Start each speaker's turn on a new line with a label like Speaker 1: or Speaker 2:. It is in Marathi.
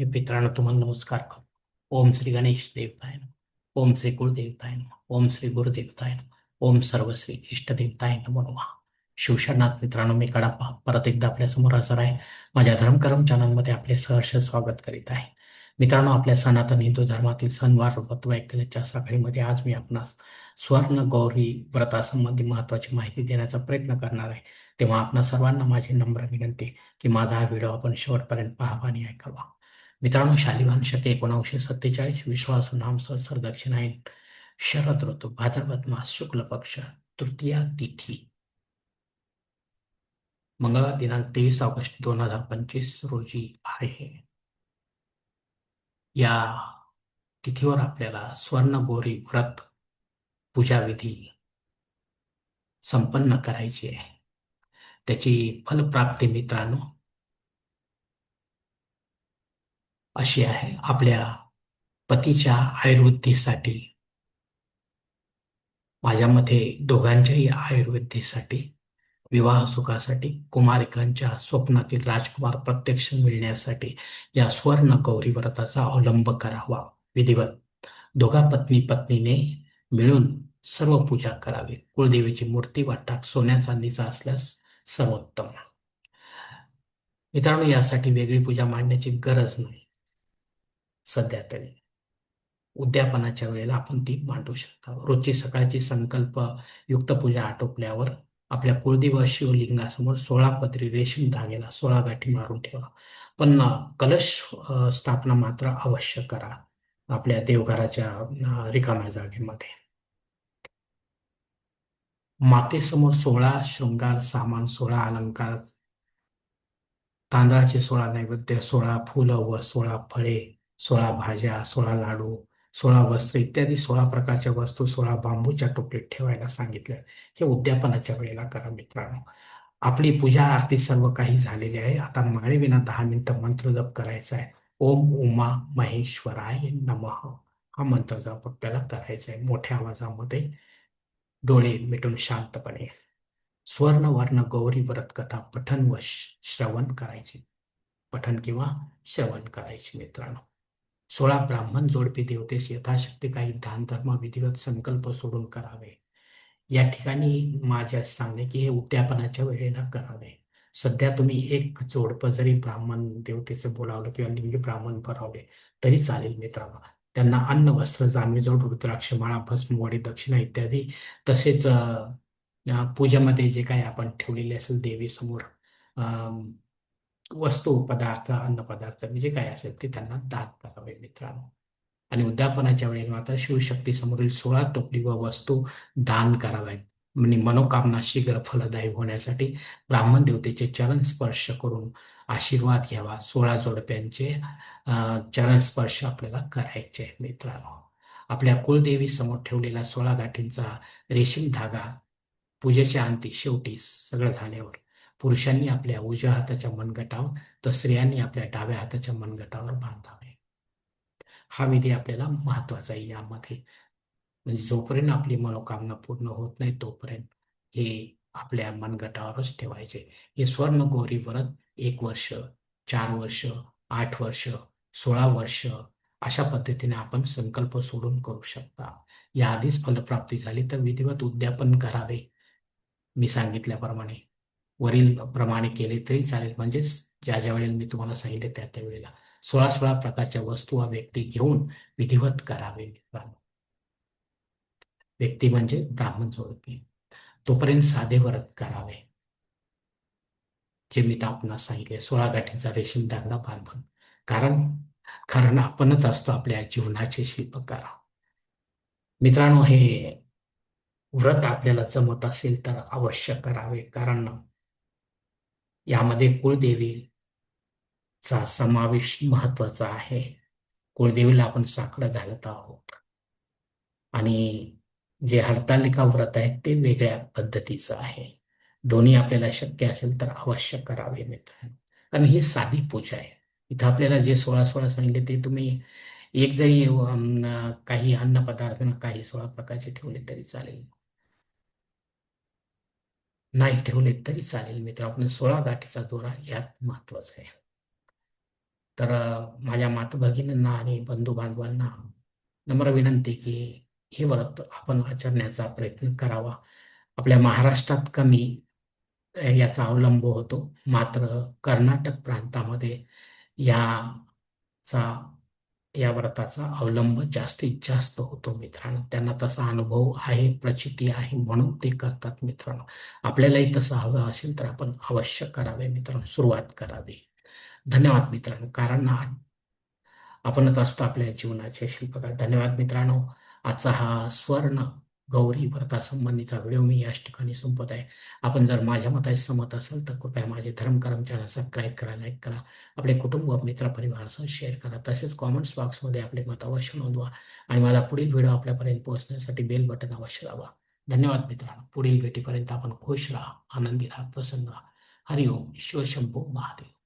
Speaker 1: हे मित्रांनो तुम्हाला नमस्कार करतो. ओम श्री गणेश देवताय ओम श्री कुलदेवताय ओम श्री गुरुदेवताय ओम सर्व श्री इष्टदेवताय नमो नमः. शिवशरणात मित्रांनो मी कडापा परत एकदा आपल्यासमोर हजर आहे. माझ्या धर्मकर्म चॅनलमध्ये आपले सहर्ष स्वागत करीत आहे. मित्रांनो आपल्या सनातन हिंदू धर्मातील सणवार व्रत वैकल्याच्या साखळीमध्ये आज मी आपणास स्वर्ण गौरी व्रतासंबंधी महत्वाची माहिती देण्याचा प्रयत्न करणार आहे. तेव्हा आपणा सर्वांना माझी नम्र विनंती की माझा हा व्हिडिओ आपण शेवटपर्यंत पाहावा आणि ऐकावा. मित्रांनो शालिवान शके एकोणावीसशे सत्तेचाळीस विश्वासू नाम संवत्सर दक्षिणायन शरद ऋतू भाद्रपद मास शुक्ल पक्ष तृतीया तिथी. मंगळवार दिनांक तेवीस ऑगस्ट दोन हजार पंचवीस रोजी आहे. या तिथीवर आपल्याला स्वर्ण गोरी व्रत पूजाविधी संपन्न करायची आहे. त्याची फलप्राप्ती मित्रांनो अशी आहे आपल्या पतीच्या आयुर्वृद्धीसाठी माझ्या मते दोघांच्याही आयुर्वृद्धीसाठी विवाह सुखासाठी कुमारिकांच्या स्वप्नातील राजकुमार प्रत्यक्ष मिळण्यासाठी या स्वर्ण गौरी व्रताचा अवलंब करावा. विधिवत दोघा पत्नी पत्नीने मिळून सर्व पूजा करावी. कुळदेवीची मूर्ती वाटाक सोन्या चांदीचा असल्यास सर्वोत्तम. मित्रांनो यासाठी वेगळी पूजा मांडण्याची गरज नाही. सध्या तरी. उद्यापनाच्या वेळेला आपण ती मांडू शकता. रोजची सकाळची संकल्प युक्त पूजा आटोपल्यावर आपल्या कुळदेव शिवलिंगासमोर सोळा पदरी रेशीम धागेला सोळा गाठी मारून ठेवा. पण कलश स्थापना मात्र अवश्य करा आपल्या देवघराच्या रिकाम्या जागेमध्ये. मातेसमोर सोळा शृंगार सामान सोळा अलंकार तांदळाचे सोळा नैवेद्य सोळा फुलं व सोळा फळे सोळा भाज्या सोळा लाडू सोळा वस्त्र इत्यादी सोळा प्रकारच्या वस्तू सोळा बांबूच्या टोपलीत ठेवायला सांगितल्या हे उद्यापनाच्या वेळेला करा मित्रांनो. आपली पूजा आरती सर्व काही झालेली आहे. आता माळेविना दहा मिनिटं मंत्र जप करायचा आहे. ओम उमा महेश्वराय नमः. हा मंत्र जप आपल्याला करायचा आहे. मोठ्या आवाजामध्ये डोळे मिटून शांतपणे. स्वर्ण वर्ण गौरी व्रत कथा पठन व श्रवण करायचे. पठन किंवा श्रवण करायचे मित्रांनो. सोळा ब्राह्मण जोडपी देवतेस यथाशक्ती काही दान धर्म विधिवत संकल्प सोडून करावे. या ठिकाणी माझ्या सांगणे की हे उद्यापनाच्या वेळेला करावे. सध्या तुम्ही एक जोडपं जरी ब्राह्मण देवतेचं बोलावलं किंवा लिंगी ब्राह्मण भरावले तरी चालेल मित्रांनो. त्यांना अन्न वस्त्र जाणवीजोड रुद्राक्ष माळा भस्मवाडी दक्षिणा इत्यादी तसेच पूजेमध्ये जे काही आपण ठेवलेले असेल देवीसमोर वस्तू पदार्थ अन्न पदार्थ म्हणजे काय असेल ते त्यांना दान करावे मित्रांनो. आणि उद्यापनाच्या वेळी मात्र शिवशक्ती समोरील सोळा टोपली व वस्तू दान कराव्यात. म्हणजे मनोकामना शीघ्र फलदायी होण्यासाठी ब्राह्मण देवतेचे चरण स्पर्श करून आशीर्वाद घ्यावा. सोळा जोडप्यांचे चरण स्पर्श आपल्याला करायचे मित्रांनो. आपल्या कुळदेवी समोर ठेवलेला सोळा गाठींचा रेशीम धागा पूजेच्या अंती शेवटी सगळं झाल्यावर पुरुषांनी आपल्या उजव्या हाताच्या मनगटावर तर स्त्रियांनी आपल्या डाव्या हाताच्या मनगटावर बांधावे. हा विधी आपल्याला महत्त्वाचा आहे यामध्ये. म्हणजे जोपर्यंत आपली मनोकामना पूर्ण होत नाही तोपर्यंत हे आपल्या मनगटावरच ठेवायचे. हे स्वर्ण गौरी व्रत एक वर्ष चार वर्ष आठ वर्ष सोळा वर्ष अशा पद्धतीने आपण संकल्प सोडून करू शकता. याआधीच फलप्राप्ती झाली तर विधिवत उद्यापन करावे. मी सांगितल्याप्रमाणे वरील प्रमाणे केले तरी चालेल. म्हणजेच ज्या ज्या वेळेला मी तुम्हाला सांगितले त्या त्या वेळेला सोळा सोळा प्रकारच्या वस्तू वा व्यक्ती घेऊन विधिवत करावे. मित्रांनो व्यक्ती म्हणजे ब्राह्मण जोडपी. तोपर्यंत साधे व्रत करावे. जे मी आपणास सांगितले सोळा गाठींचा रेशीम दागडा बांधून. कारण कारण आपणच असतो आपल्या जीवनाचे शिल्पकार. मित्रांनो हे व्रत आपल्याला जमत असेल तर अवश्य करावे. कारण यामध्ये कुळदेवीचा समावेश महत्त्वाचा आहे. कुळदेवीला आपण साकडं घालत आहोत. आणि जे हरतालिका व्रत आहे ते वेगळ्या पद्धतीचं आहे. दोन्ही आपल्याला शक्य असेल तर अवश्य करावे मित्र. कारण ही साधी पूजा आहे. इथं आपल्याला जे सोळा सोळा सांगितले ते तुम्ही एक जरी काही अन्न पदार्थ काही सोळा प्रकारचे ठेवले तरी चालेल. नाही ठेवले तरी चालेल मित्र. आपण सोळा गाठीचा दोरा यात महत्त्वाचा आहे. तर माझ्या मातभगिनींना आणि बंधू बांधवांना नम्र विनंती की हे व्रत आपण आचरण्याचा प्रयत्न करावा. आपल्या महाराष्ट्रात कमी याचा अवलंब होतो. मात्र कर्नाटक प्रांतामध्ये याचा या व्रताचा अवलंब जास्तीत जास्त होतो मित्रांनो. त्यांना तसा अनुभव आहे प्रचिती आहे म्हणून ते करतात मित्रांनो. आपल्यालाही तसं हवं असेल तर आपण अवश्य करावे मित्रांनो. सुरुवात करावी. धन्यवाद मित्रांनो. कारण आपणच असतो आपल्या जीवनाचे शिल्पकार. धन्यवाद मित्रांनो. आजचा हा स्वर्ण गौरी व्रतासंबंधीचा व्हिडिओ मी याच ठिकाणी संपत आहे. आपण जर माझ्या मताशी सहमत असेल तर कृपया माझे धर्मकरम चॅनल सबस्क्राईब करा लाईक करा आपले कुटुंब मित्र परिवारासह शेअर करा. तसेच कॉमेंट्स बॉक्समध्ये आपले मत अवश्य नोंदवा आणि मला पुढील व्हिडिओ आपल्यापर्यंत पोहोचण्यासाठी बेल बटन अवश्य दाबा. धन्यवाद मित्रांनो. पुढील भेटीपर्यंत आपण खुश राहा आनंदी राहा प्रसन्न राहा. हरिओम. शिवशंभू महादेव.